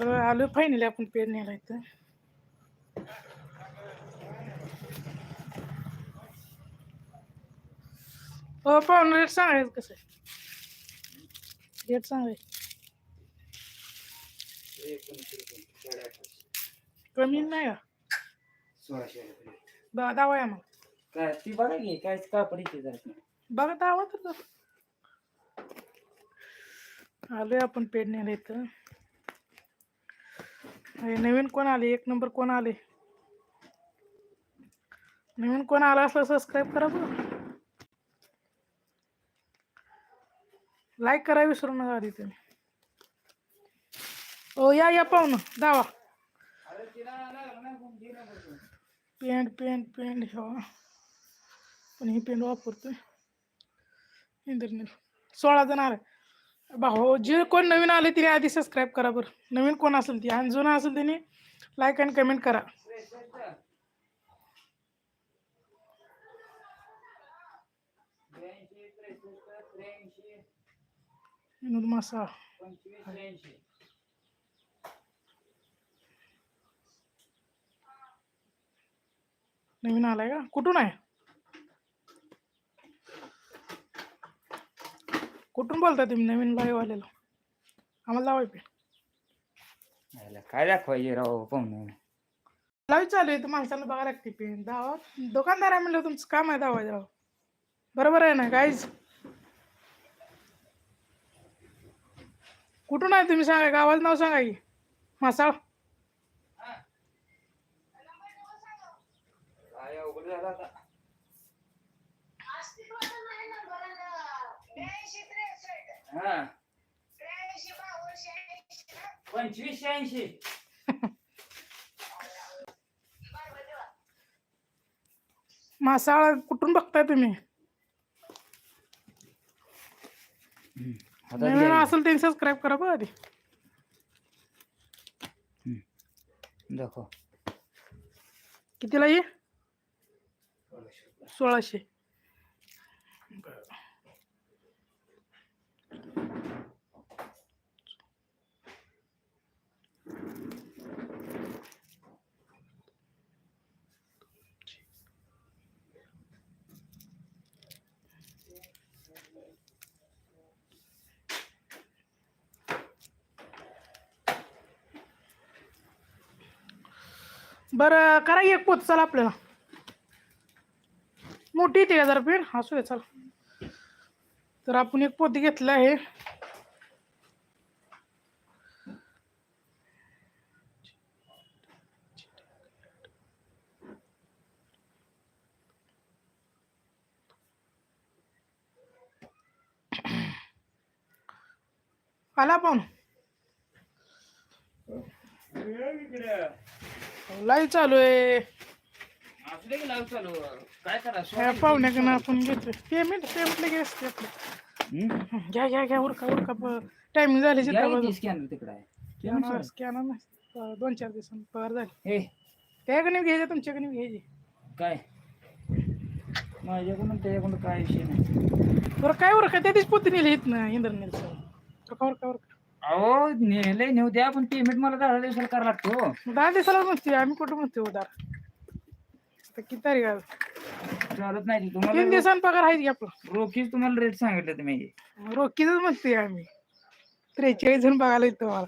तर आलो फायनली आपण पेरण्याला इथं. हो पाहून रेट सांगायचं कसं रेट सांगायचं. कमी नाही का? बघा दावा या मग. काय ती बघा की काय कापड इथे जरा. बघा दावा तर. आलोय आपण पेडण्याला इथं. नवीन कोण आले? एक नंबर कोण आले? नवीन कोण आला असं सबस्क्राईब करा बरं. लाईक करा विसरू नका आधी तुम्ही. हो या या पाहुणं दावा. पेंट पेंट पेंट ह्या पण ही पेंट वापरतोय. इंद्रनील. सोळा जण आले. भाऊ, जे कोण नवीन आले तिने आधी सबस्क्राईब करा बरं. नवीन आणि जुना असेल त्यांनी लाईक आणि कमेंट करा. नवीन आलाय का? कुठून आहे? कुठून बोलताय तुम्ही? नवीन लाईव्ह आलेलो आम्हाला लावाय पे. याला काय दाखवायचे राव पाहुणे? लाईव्ह चालू आहे तर माणसाला बघा लागते पेन दावा दुकानदार आहे म्हणलं तुमचं काम आहे दावा राव. बरोबर आहे ना गाईज कुठून आहे तुम्ही सांगा? गावाचं नाव सांगा की. मासाळ काय अवघड झालं आता हा पंचवीसशे ऐंशी. मासाळ कुठून बघताय तुम्ही? नवीन. असेल त्यांनी सबस्क्राईब करा बघ आधी. दाखव. कितीला ये सोळाशे. बरं करा एक पोत चला आपल्याला. मोठी येते का जरा पेन असू दे चला. तर आपण एक पोत घेतलं आहे. आला पण लाईव्ह चालू आहे. की पाहुण्याकडनं आपण घेतो पेमेंट पेमेंट लगेच असते आपलं घ्या घ्या घ्या उरका उरका. टायमिंग झाली स्कॅनर तिकडे स्कॅनर स्कॅनर नाही. दोन चार दिवसांनी पगार झाली. हे. त्याकडे घ्यायचे तुमच्याकडे घ्यायचे. काय? माझ्याकडून त्याच्याकडून काय विषय नाही. बरं काय उरका? त्या दिवशी पोती नेली इथनं इंद्रनीलचं. उरका उरका उरका. अहो नेलंय नेऊ द्या पण पेमेंट मला दहा दिवसाला करावं लागतो दहा दिवसाला म्हणते आम्ही कुठं म्हणते उदार आता किती तारीख आहे चालत नाही ते तीन तुम्हाला दिवसांनी पगार आहे की आपलं. रोखीच तुम्हाला रेट सांगितलं तुम्ही. रोखीच म्हणते आम्ही. त्रेचाळीस जण बघायला येतो मला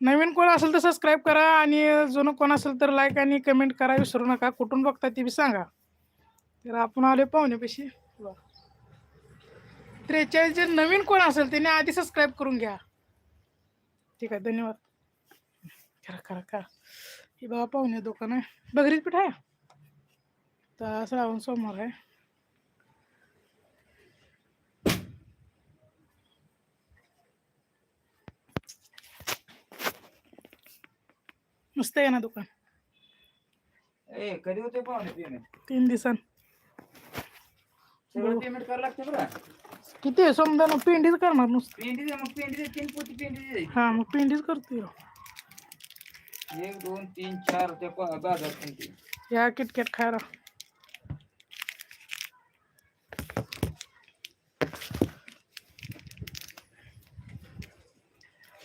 नवीन कोण असेल तर सबस्क्राईब करा आणि जुनं कोण असेल तर लाईक आणि कमेंट करा विसरू नका. कुठून बघता ते बी सांगा. तर आपण आले पाहुण्यापाशी. त्रेचाळीस जे नवीन कोण असेल त्याने आधी सबस्क्राईब करून घ्या. ठीक आहे धन्यवाद. करा करा करा. ही बाबा पाहुणे दुकान आहे. बगरीच पीठ आहे? तर श्रावण सोमवार आहे. मस्त आहे ना दुकान? ए कधी होते पाहुणे तीन दिवसां सगळं पेमेंट करावं लागतं बरं. किती समजा ना पेंडीच करणार नुसतं. पेंडी दे मग पेंडी दे तीन पोती पेंडी दे हा मग पेंडीच करते एक दोन तीन चार ते प- पेंडी. या किटकॅट खायला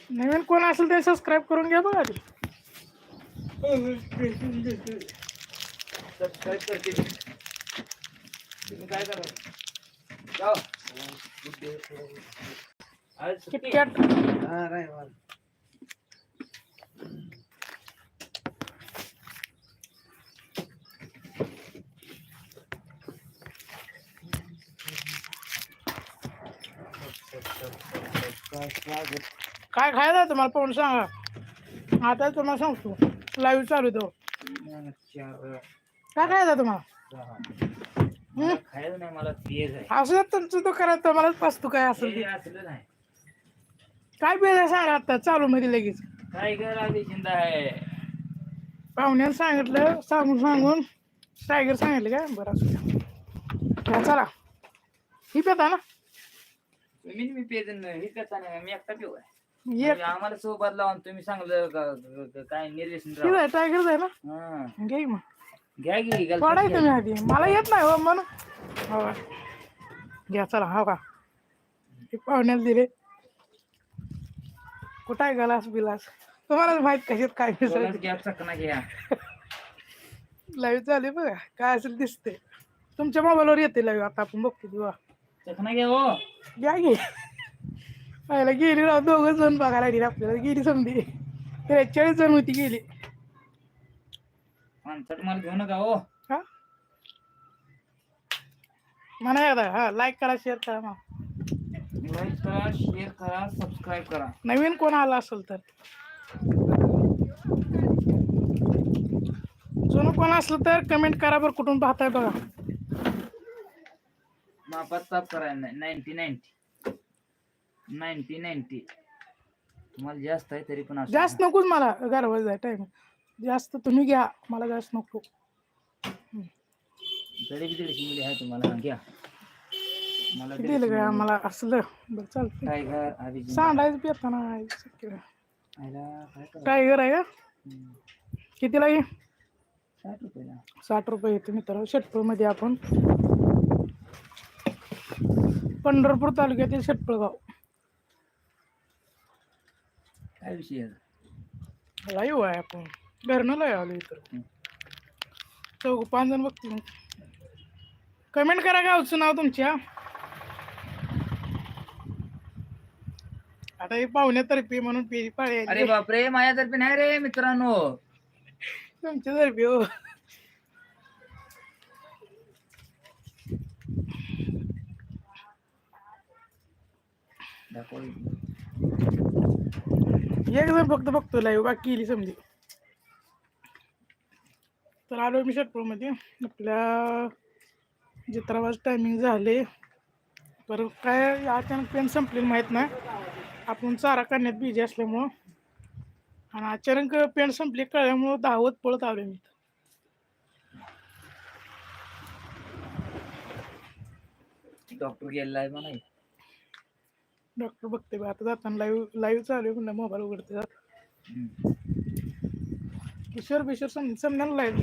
नवीन कोण असेल ते सबस्क्राईब करून घ्या बघा आधी. सबस्क्राईब करते मी. तुम्ही काय करा जाओ. किटकॅट काय खायला तुम्हाला? पाहून सांगा. आता तुम्हाला सांगतो. लाईव्ह चालू तो. काय खायला तुम्हाला? मला खायला नाही मला तेज आहे असं तुमचं तो करा तुम्हालाच पाचतो काय असेल हे ते असलं नाही. काय बेल सांगा आता चालू मध्ये लगेच. टायगर आधी जिंदा आहे? पाहुण्याला सांगितलं सांगून सांगून टायगर सांगितलं काय? बरं असू द्या. हा, चला. ही पेता ना? तुम्ही मी पेजन हे करता नाही मी एकटा पिऊ आहे. एक म्हणजे आम्हाला सोबत लावून तुम्ही सांगलं का- काय निर्देशन आहे टायगर आहे ना? हा. घे मग. घ्या की गलती पडाय घ्या. तुम्ही आधी. मला येत नाही हो हो. का. घ्या चला हो का? हे पाहुण्याला दिले. कुठं आहे गलास बिलास? तुम्हाला माहीत कशात काय दोघांचं गॅप चकना घ्या. लाईव्ह चालू बघा. काय असेल दिसते तुमच्या मोबाईलवर येते लाईव्ह आता आपण बघतो तेव्हा चकना घ्या हो. घ्या घे पहिला गेली राव दोघं जण बघायला लागली आपल्याला. गेली समधी. त्रेचाळीस जण होती गेली. माणसात मला घेऊ नका हो. म्हणा एकदा हा लाईक करा शेअर करा मग. लाईक करा शेअर करा सबस्क्राईब करा. नवीन कोण आला असेल तर. जुनं कोण असलं तर कमेंट करा बरं कुठून पाहताय बघा. मापात ताप करायला नाही नाईन्टी नाईन्टी नाईन्टी नाईन्टी तुम्हाला जास्त आहे तरी पण असं जास्त नकोच मला गारवा जाय टाइम जास्त तुम्ही घ्या मला जास्त नको. मिली आहे तुम्हाला घ्या. मला किती दिलं काय आम्हाला असलं. बरं चालतं टायगर आधी सांडायचं पिताना आहे टायगर आहे. का. कितीला ये साठ रुपयाला. साठ रुपये येते मित्र षटपूरमध्ये आपण. पंढरपूर तालुक्यातील षटपूर गाव काय विषय आहे? आहे आपण. घरनं लाईव्ह आलो हम्म. चौघ पाच जण बघते कमेंट करा गावचं नाव तुमच्या. आता हे पाहुण्यातर्फे म्हणून पे पाळे अरे बापरे माझ्यातर्फे नाही रे मित्रांनो. तुमच्यातर्फे हो. दाखव. एक जण फक्त बघतो लाईव्ह बाकी समजी. तर आलो मी शेटपूरमध्ये आपल्या जे त्रवाज टायमिंग झाले. तर काय अचानक पेन संपले माहीत नाही. आपण चारा करण्यात बिझी असल्यामुळं. आणि अचानक पेन संपले कळल्यामुळं धावत पळत आलो मी डॉक्टर गेलेला आहे म्हणा डॉक्टर बघते बा आता जाताना लाईव्ह लाईव्ह चालू आहे मोबाईल उघडते जात. किशोर बिशोर सम समजायला लाईव्ह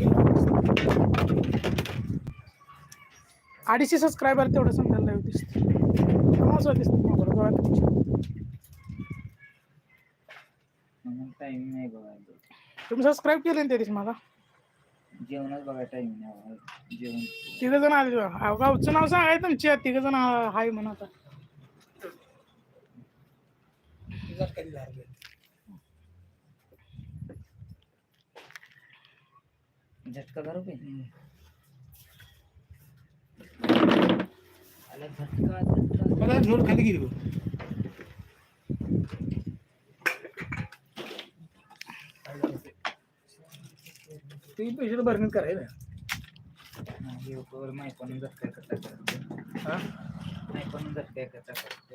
अडीचशे सबस्क्रायबर तेवढं समजायला लाईव्ह दिसते महत्वाचं दिसतं मोबाईल बघा तुम्ही सबस्क्राईब केले ना त्या दिवशी मला? जेवणच बघायला टाइम नाही. जेवण. तिघ जण आले गावचं नाव सांगाय तुमच्या. तिघ जण हाय म्हणा आता. झटका करू पे अरे झटका झटका. नोट खाली गेली. ते. पैसे भरणीत करायला माय पण झटका करता करते नाही पण झटका करता करते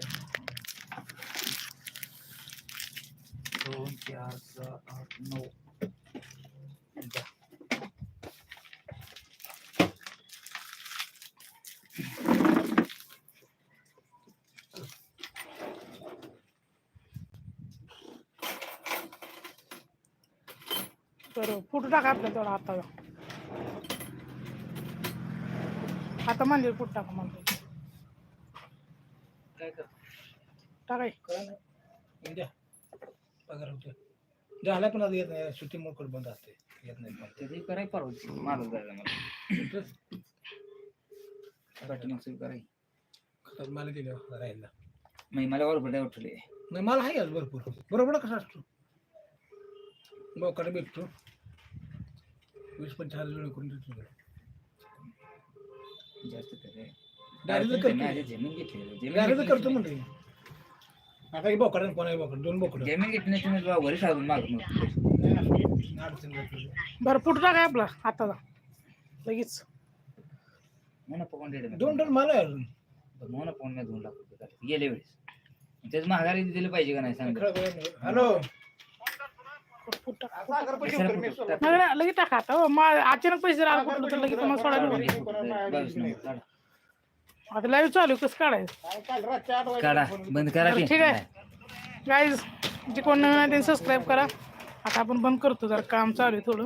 दोन चार सहा आठ नऊ. तर फुट टाका आपल्या तेवढा हाताला आता म्हणजे फुट टाका कर? टाकाय कळलं नाही. द्या. पगार होतो झाला पण आता येत नाही. सुट्टी मोकळ बंद असते. येत नाही कराय परवा मारून जायला मला कराय. मला दिलं राहिला. मी मला बरोबर उठले नाही मला आहे आज भरपूर. बरोबर कसा असतो बोकडे भेटतो. वीस पंचवीस जुळे करून देतो. जास्त काय. करतो. जमीन घेतली जमीन डायरेक्ट घेतली करतो आता ही बोकड आणि कोणा बोकड? दोन बोकड. जमीन घेतली नाही तुम्ही अडचण जाते. बरं टाकाय आपला. हाताला लगेच. म्हणून पकडून दिले दोन टन मला आहे अजून. म्हणून पकडून मी दोन लाख रुपये काढले. गेले वेळेस. त्याच महागारी दिले पाहिजे का नाही सांग? हॅलो. फुट टाका कशाला फुटू? टाक. नाही, नाही, लगेच टाका आता हो, मा- अचानक पैसे राहिला कुठलं तर लगेच तुम्हाला सोडायला लागेल. आता लाईव्ह चालू आहे, कसं काढायचं काढा बंद करा बरं, की. ठीक आहे गाईज जे कोण नवीन आहे त्यांनी सबस्क्राईब करा आता आपण बंद करतो जरा काम चालू आहे थोडं